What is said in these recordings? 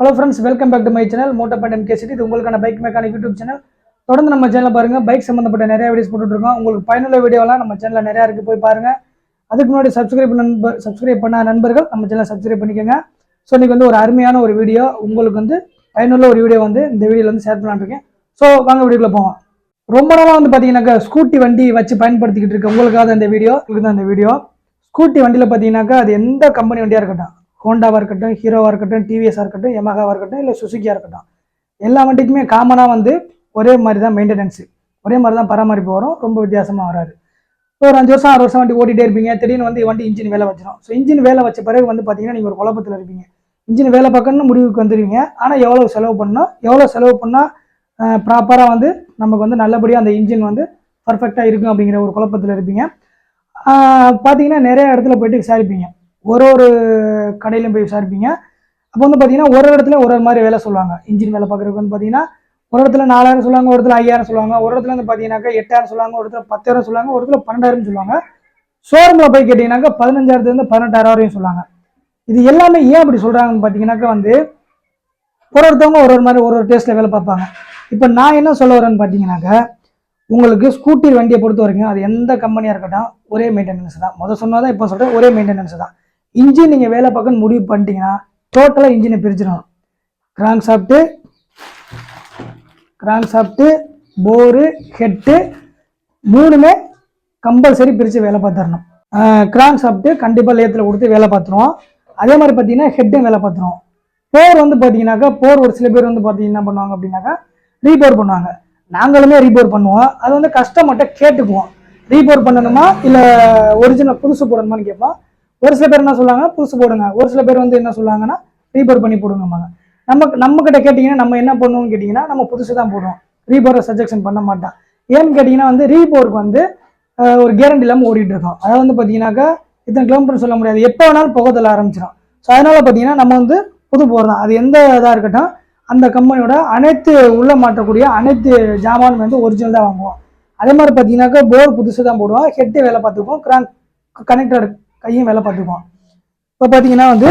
Hello friends welcome back to my channel moto fund MK city இது உங்களுக்கான bike mechanic YouTube channel தொடர்ந்து நம்ம channel பாருங்கள் bike சம்மந்தப்பட்ட நிறைய வீடியோஸ் போட்டுட்டு இருக்கோம் உங்களுக்கு பயனுள்ள வீடியோலாம் நம்ம சேனலில் நிறையா இருக்குது போய் பாருங்கள் அதுக்கு முன்னாடி சப்ஸ்கிரைப் நண்பர் சப்ஸ்கிரைப் பண்ண நண்பர்கள் நம்ம சேனலை சப்ஸ்கிரைப் பண்ணிக்கோங்க. ஸோ இன்றைக்கி வந்து ஒரு அருமையான ஒரு வீடியோ உங்களுக்கு வந்து பயனுள்ள ஒரு வீடியோ வந்து இந்த வீடியோவில் வந்து ஷேர் பண்ணலான்னு இருக்கேன். ஸோ வாங்க வீடியோக்குள்ளே போவோம். ரொம்ப நாளாக வந்து பார்த்தீங்கன்னாக்கா ஸ்கூட்டி வண்டி வச்சு பயன்படுத்திக்கிட்டு இருக்க உங்களுக்காக அந்த வீடியோ உங்களுக்கு தான் வீடியோ ஸ்கூட்டி வண்டியில் பார்த்தீங்கன்னாக்கா அது எந்த கம்பெனி வண்டியாக இருக்கட்டும். ஹோண்டாவாக இருக்கட்டும் ஹீரோவாக இருக்கட்டும் டிவிஎஸ்ஸாக இருக்கட்டும் எமகாவாக இருக்கட்டும் இல்லை சுசுக்கியாக இருக்கட்டும். எல்லா வண்டிக்குமே காமனாக வந்து ஒரே மாதிரி தான் மெயின்டெனன்ஸு ஒரே மாதிரி தான் பராமரிப்பு வரும். ரொம்ப வித்தியாசமாக வராது. ஒரு அஞ்சு வருஷம் ஆறு வருஷம் வண்டி ஓட்டிகிட்டே இருப்பீங்க. திடீர்னு வந்து வண்டி இன்ஜின் வேலை வச்சிடும் ஸோ இன்ஜின் வேலை வச்ச பிறகு வந்து பார்த்தீங்கன்னா நீங்கள் ஒரு குழப்பத்தில் இருப்பீங்க. இன்ஜின் வேலை பார்க்கணும்னு முடிவுக்கு வந்துடுவீங்க ஆனால் எவ்வளோ செலவு பண்ணணும்? எவ்வளோ செலவு பண்ணால் ப்ராப்பராக வந்து நமக்கு வந்து நல்லபடியாக அந்த இன்ஜின் வந்து பர்ஃபெக்டாக இருக்கும் அப்படிங்கிற ஒரு குழப்பத்தில் இருப்பீங்க. பார்த்தீங்கன்னா நிறைய இடத்துல போயிட்டு விசாரிப்பீங்க. ஒரு ஒரு கடையிலும் போய் விசாரிப்பீங்க. அப்போ வந்து பார்த்தீங்கன்னா ஒரு இடத்துல ஒரு ஒரு மாதிரி வேலை சொல்லுவாங்க. இன்ஜின் வேலை பார்க்குறதுக்கு வந்து பார்த்தீங்கன்னா ஒரு இடத்துல நாலாயிரம் சொல்லுவாங்க ஒரு இடத்துல ஐயாயிரம் சொல்லுவாங்க. ஒரு இடத்துல வந்து பார்த்தீங்கன்னாக்கா எட்டாயிரம் சொல்லுவாங்க ஒரு இடத்துல பத்தாயிரம் சொல்லுவாங்க ஒரு இடத்துல பன்னெண்டாயிரம் சொல்லுவாங்க. ஷோரூமில் போய் கேட்டிங்கன்னாக்கா பதினஞ்சாயிரத்துலேருந்து பதினெட்டாயிரம் வரையும் சொல்லுவாங்க. இது எல்லாமே ஏன் அப்படி சொல்கிறாங்கன்னு பார்த்தீங்கன்னாக்கா வந்து ஒரு ஒருத்தவங்க ஒரு ஒரு மாதிரி ஒரு ஒரு டேஸ்ட்டில் வேலை பார்ப்பாங்க. இப்போ நான் என்ன சொல்ல வரேன்னு பார்த்தீங்கன்னாக்கா உங்களுக்கு ஸ்கூட்டி வண்டியை பொறுத்த வரைக்கும் அது எந்த கம்பெனியாக இருக்கட்டும் ஒரே மெயின்டெனன்ஸ் தான். முதல் சொன்னதான் இப்போ சொல்கிறேன் ஒரே மெயின்டெனன்ஸ் தான். இன்ஜின் நீங்கள் வேலை பார்க்கணும்னு முடிவு பண்ணிட்டீங்கன்னா டோட்டலாக இன்ஜினை பிரிச்சிடணும். கிராங்க் சாப்பிட்டு கிராங்க் சாப்பிட்டு போரு ஹெட்டு மூணுமே கம்பல்சரி பிரித்து வேலை பார்த்துடணும். கிராங்க் சாப்பிட்டு கண்டிப்பாக லேத்தில் கொடுத்து வேலை பார்த்துருவோம். அதே மாதிரி பார்த்தீங்கன்னா ஹெட்டும் வேலை பார்த்துருவோம். போர் வந்து பார்த்தீங்கன்னாக்கா போர் ஒரு சில பேர் வந்து பார்த்தீங்கன்னா என்ன பண்ணுவாங்க அப்படின்னாக்கா ரீபோர் பண்ணுவாங்க. நாங்களுமே ரீபோர் பண்ணுவோம். அது வந்து கஸ்டமர்கிட்ட கேட்டுக்குவோம். ரீபோர் பண்ணணுமா இல்லை ஒரிஜினல் புதுசு போடணுமான்னு கேட்போம். ஒரு சில பேர் என்ன சொல்லுவாங்க புதுசு போடுங்க. ஒரு சில பேர் வந்து என்ன சொல்லுவாங்கன்னா ரீபோர் பண்ணி போடுங்கம்பாங்க. நம்ம நம்ம கிட்ட கேட்டிங்கன்னா நம்ம என்ன பண்ணுவோம்னு கேட்டிங்கன்னா நம்ம புதுசு தான் போடுவோம் ரீபோரை சஜெக்ஷன் பண்ண மாட்டான். ஏன்னு கேட்டிங்கன்னா வந்து ரீபோருக்கு வந்து ஒரு கேரண்டி இல்லாமல் ஓடிட்டு இருக்கோம். அதாவது வந்து பார்த்தீங்கன்னாக்கா இத்தனை கிலோமீட்டர் சொல்ல முடியாது. எப்போ வேணாலும் புகை தள்ள ஆரம்பிச்சிடும் ஸோ அதனால் பார்த்தீங்கன்னா நம்ம வந்து புது போர் தான். அது எந்த இதாக இருக்கட்டும் அந்த கம்பெனியோட அனைத்து உள்ள மாற்றக்கூடிய அனைத்து ஜாமானும் வந்து ஒரிஜினல் தான் வாங்குவோம். அதே மாதிரி பார்த்தீங்கன்னாக்கா போர் புதுசு தான் போடுவோம். ஹெட்டு வேலை பார்த்துக்குவோம் கிராங்க் கனெக்டர் கையும் வேலை பார்த்துக்குவோம் இப்போ பார்த்தீங்கன்னா வந்து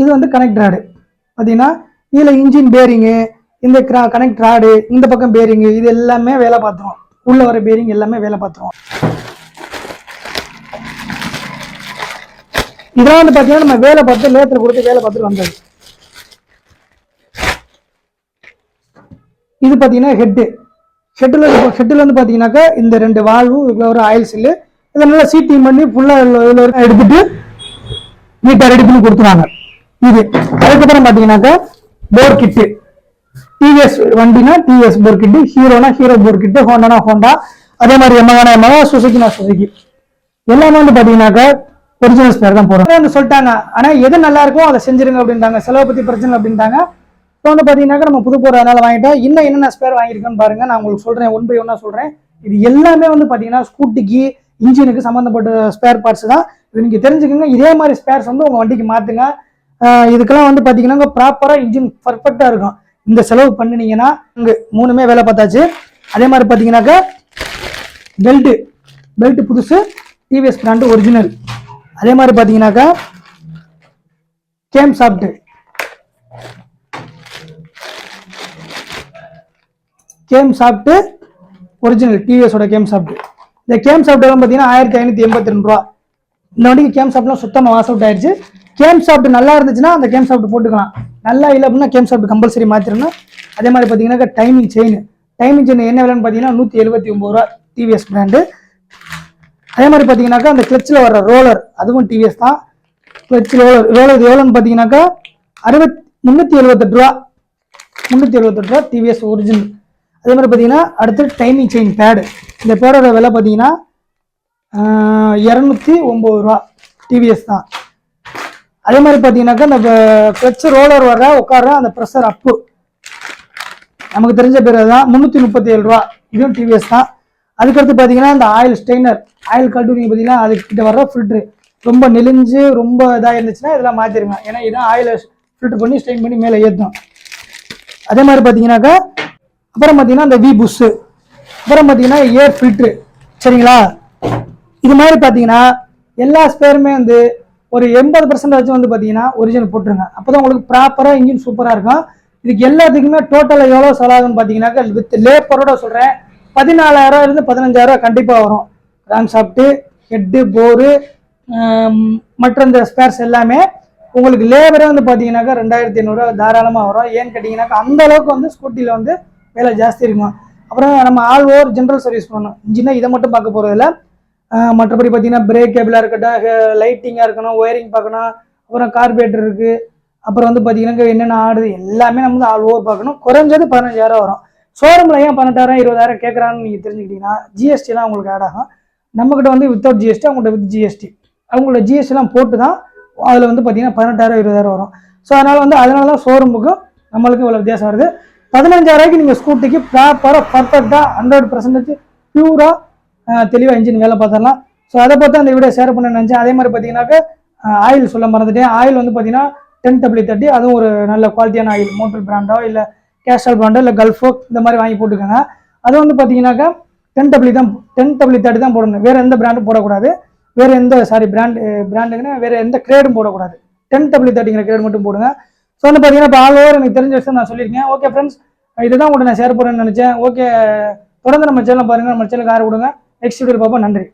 இது வந்து கனெக்ட் ராடு பார்த்தீங்கன்னா இதில் இன்ஜின் பேரிங்கு இந்த கிரா கனெக்ட் ராடு இந்த பக்கம் பேரிங்கு இது எல்லாமே வேலை பார்த்துரும். உள்ள வர பேரிங் எல்லாமே வேலை பார்த்துரும். இதெல்லாம் வந்து பார்த்தீங்கன்னா நம்ம வேலை பார்த்து லேத்தில் கொடுத்து வேலை பார்த்துட்டு வந்தது இது பார்த்தீங்கன்னா ஹெட்டு ஹெட்டில் ஹெட்டில் வந்து பார்த்தீங்கன்னாக்கா இந்த ரெண்டு வால்வும் இதில் ஒரு ஆயில் சில்லு இதை நல்லா சீட்டிங் பண்ணி ஃபுல்லாக இதில் எடுத்துட்டு நீட்டாக ரெடி பண்ணி கொடுத்துருவாங்க. இது. அதுக்கப்புறம் பார்த்தீங்கன்னாக்கா போர் கிட்டு டிவிஎஸ் வண்டினா டிவிஎஸ் போர் கிட்டு ஹீரோனா ஹீரோ போர் கிட்டு ஹோண்டானா ஹோண்டா அதே மாதிரி எமகானா எமகா சுசுக்கினா சுசுக்கி எல்லாமே வந்து பார்த்தீங்கன்னாக்கா ஒரிஜினல் ஸ்பேர் தான் போடுறோம் வந்து சொல்லிட்டாங்க. ஆனால் எது நல்லா இருக்கோ அதை செஞ்சிருங்க அப்படின்ட்டாங்க. செலவை பற்றி பிரச்சனை அப்படின்றாங்க அப்படின்ட்டாங்க. இப்போ வந்து பார்த்தீங்கன்னாக்கா நம்ம புது போகிற வாங்கிட்டோம். இன்னும் என்னென்ன ஸ்பேர் வாங்கியிருக்கேன்னு பாருங்க. நான் உங்களுக்கு சொல்கிறேன் ஒன் பை ஒன்னாக சொல்கிறேன் இது எல்லாமே வந்து பார்த்தீங்கன்னா ஸ்கூட்டிக்கு இன்ஜினுக்கு சம்மந்தப்பட்ட ஸ்பேர் பார்ட்ஸ் தான். இது நீங்கள் தெரிஞ்சுக்கோங்க. இதே மாதிரி ஸ்பேர்ஸ் வந்து உங்கள் வண்டிக்கு மாற்றுங்க இதுக்கெல்லாம் வந்து பார்த்தீங்கன்னா ப்ராப்பராக இன்ஜின் பர்ஃபெக்டாக இருக்கும். இந்த செலவு பண்ணினீங்கன்னா இங்கே மூணுமே வேலை பார்த்தாச்சு. அதே மாதிரி பார்த்தீங்கன்னாக்கா பெல்ட்டு பெல்ட் புதுசு டிவிஎஸ் பிராண்டு ஒரிஜினல் அதே மாதிரி பார்த்தீங்கன்னாக்கா கேம் சாப்பிட்டு கேம் சாப்பிட்டு ஒரிஜினல் டிவிஎஸோட கேம் சாப்பிட்டு இந்த கேம் சாப்பிட்டுலாம் பார்த்தீங்கன்னா ஆயிரத்தி ஐநூற்றி எண்பத்தி ரெண்டு ரூபா. இந்த வண்டிக்கு கேம் சாப்பிட்லாம் சுத்தமாக வாஸ் அவுட் ஆயிடுச்சு. கேம் சாப்பிட்டு நல்லா இருந்துச்சுன்னா அந்த கேம் சாப்பிட்டு போட்டுக்கலாம். நல்லா இல்லை அப்படின்னா கேம் சாப்பிட்டு கம்பல்சரி மாற்றிடணும் அதே மாதிரி பார்த்தீங்கன்னா டைமிங் செயின் டைமிங் செயின் என்ன விலைன்னு பார்த்தீங்கன்னா நூற்றி எழுபத்தி ஒம்பது ரூபா டிவிஎஸ் பிராண்டு அதே மாதிரி பார்த்தீங்கன்னாக்கா அந்த கிளச்சில் வர ரோலர் அதுவும் டிவிஎஸ் தான். கிளச் ரோலர் ரோலர் எவ்வளோன்னு பார்த்தீங்கன்னாக்கா அறுபத் முந்நூற்றி எழுபத்தெட்டு ரூபா. முந்நூற்றி எழுபத்தெட்டு ரூபா டிவிஎஸ் ஒரிஜினல் அதே மாதிரி பார்த்தீங்கன்னா அடுத்து டைமிங் செயின் பேடு இந்த பேடோட விலை பார்த்தீங்கன்னா இரநூத்தி ஒம்பது ரூபா. டிவிஎஸ் தான். அதே மாதிரி பார்த்தீங்கன்னாக்கா இந்த கிளச் ரோலர் வர உட்கார அந்த ப்ரெஷர் அப்பு நமக்கு தெரிஞ்ச பேர் தான் முந்நூற்றி முப்பத்தி ஏழு ரூபா. இதுவும் டிவிஎஸ் தான். அதுக்கடுத்து பார்த்தீங்கன்னா இந்த ஆயில் ஸ்டெய்னர் ஆயில் கல்டுனிங் பார்த்தீங்கன்னா அதுக்கிட்ட வர ஃபில்ட்ரு ரொம்ப நெலிஞ்சு ரொம்ப இதாக இருந்துச்சுன்னா இதெல்லாம் மாற்றிருங்க ஏன்னா இதான் ஆயிலை ஃபில்ட்ரு பண்ணி ஸ்டெயின் பண்ணி மேலே ஏற்றும் அதே மாதிரி பார்த்தீங்கன்னாக்கா அப்புறம் பார்த்தீங்கன்னா இந்த வி புஷ்ஷு அப்புறம் பார்த்தீங்கன்னா ஏர் ஃபில்ட்ரு சரிங்களா? இது மாதிரி பார்த்தீங்கன்னா எல்லா ஸ்பேருமே வந்து ஒரு எண்பது பர்சன்டேஜ் வந்து பார்த்தீங்கன்னா ஒரிஜினல் போட்டுருங்க. அப்போ தான் உங்களுக்கு ப்ராப்பராக இன்ஜின் சூப்பராக இருக்கும். இதுக்கு எல்லாத்துக்குமே டோட்டலாக எவ்வளோ செலவாகுன்னு பார்த்தீங்கன்னாக்கா வித் லேப்பரோட சொல்கிறேன் பதினாலாயிரம் இருந்து பதினஞ்சாயிரம் கண்டிப்பாக வரும். ராங் ஷாஃப்ட்டு ஹெட்டு போரு மற்ற இந்த ஸ்பேர்ஸ் எல்லாமே உங்களுக்கு லேபரே வந்து பார்த்தீங்கன்னாக்கா ரெண்டாயிரத்தி ஐநூறுரூவா தாராளமாக வரும். ஏன்னு கேட்டிங்கனாக்கா அந்த அளவுக்கு வந்து ஸ்கூட்டியில் வந்து வேலை ஜாஸ்தி இருக்கும்? அப்புறம் நம்ம ஆல் ஓவர் ஜென்ரல் சர்வீஸ் பண்ணணும். இன்ஜினை இதை மட்டும் பார்க்க போகிறதில்ல மற்றபடி பார்த்தீங்கன்னா பிரேக் கேபிளாக இருக்கட்டும் லைட்டிங்காக இருக்கணும் ஒயரிங் பார்க்கணும் அப்புறம் கார்பரேட்டர் இருக்குது அப்புறம் வந்து பார்த்தீங்கன்னா என்னென்ன ஆடுது எல்லாமே நம்ம வந்து ஆல் ஓவர் பார்க்கணும். குறைஞ்சது பதினஞ்சாயிரம் வரும். ஷோரூமில் ஏன் பன்னெண்டாயிரம் இருபதாயிரம் கேட்குறான்னு நீங்கள் தெரிஞ்சுக்கிட்டீங்கன்னா ஜிஎஸ்டிலாம் உங்களுக்கு ஆட் ஆகும். நம்மக்கிட்ட வந்து வித்தவுட் ஜிஎஸ்டி அவங்கள்ட்ட வித் ஜிஎஸ்டி அவங்களோட ஜிஎஸ்டிலாம் போட்டு தான் அதில் வந்து பார்த்தீங்கன்னா பதினெட்டாயிரம் இருபதாயிரம் வரும். ஸோ அதனால் வந்து அதனால தான் ஷோரூமுக்கும் நம்மளுக்கு இவ்வளோ வித்தியாசம் வருது. பதினஞ்சாயிரூபாய்க்கு நீங்கள் ஸ்கூட்டிக்கு ப்ராப்பராக பர்ஃபெக்டாக ஹண்ட்ரட் பர்சன்டேஜ் ப்யூராக தெளிவாக இன்ஜின் வேலை பார்த்துடலாம். ஸோ அதை பார்த்து அந்த வீடியோ ஷேர் பண்ண நினச்சேன். அதே மாதிரி பார்த்தீங்கன்னாக்கா ஆயில் சொல்ல மறந்துட்டேன். ஆயில் வந்து பார்த்தீங்கன்னா டென் டபிள்யூ தேர்ட்டி அதுவும் ஒரு நல்ல குவாலிட்டியான ஆயில் மோட்டல் பிராண்டோ இல்லை கேஸ்டல் பிராண்டோ இல்லை கல்ஃபோ இந்த மாதிரி வாங்கி போட்டுக்கோங்க. அது வந்து பார்த்தீங்கன்னாக்கா டென் டபிள்யூ தான் டென் டபிள்யூ தேர்ட்டி தான் போடணும். வேறு எந்த பிராண்டும் போடக்கூடாது. வேறு எந்த சாரி பிராண்ட் பிராண்டுங்கன்னா வேறு எந்த கிரேடும் போடக்கூடாது. டென் டபிள்யூ தேர்ட்டிங்கிற கிரேட் மட்டும் போடுங்க. ஸோ வந்து பார்த்தீங்கன்னா இப்போ ஆல் ஓவர் எனக்கு தெரிஞ்ச விஷயம் நான் சொல்லியிருக்கேன். ஓகே ஃப்ரெண்ட்ஸ் இதுதான் உங்கள்கிட்ட நான் ஷேர் பண்ணுறேன்னு நினச்சேன். ஓகே தொடர்ந்து நம்ம சேனல் பாருங்கள் நம்ம சேனல் கார் கொடுங்க. நெக்ஸ்ட் வீடியோ பார்ப்போம். நன்றி.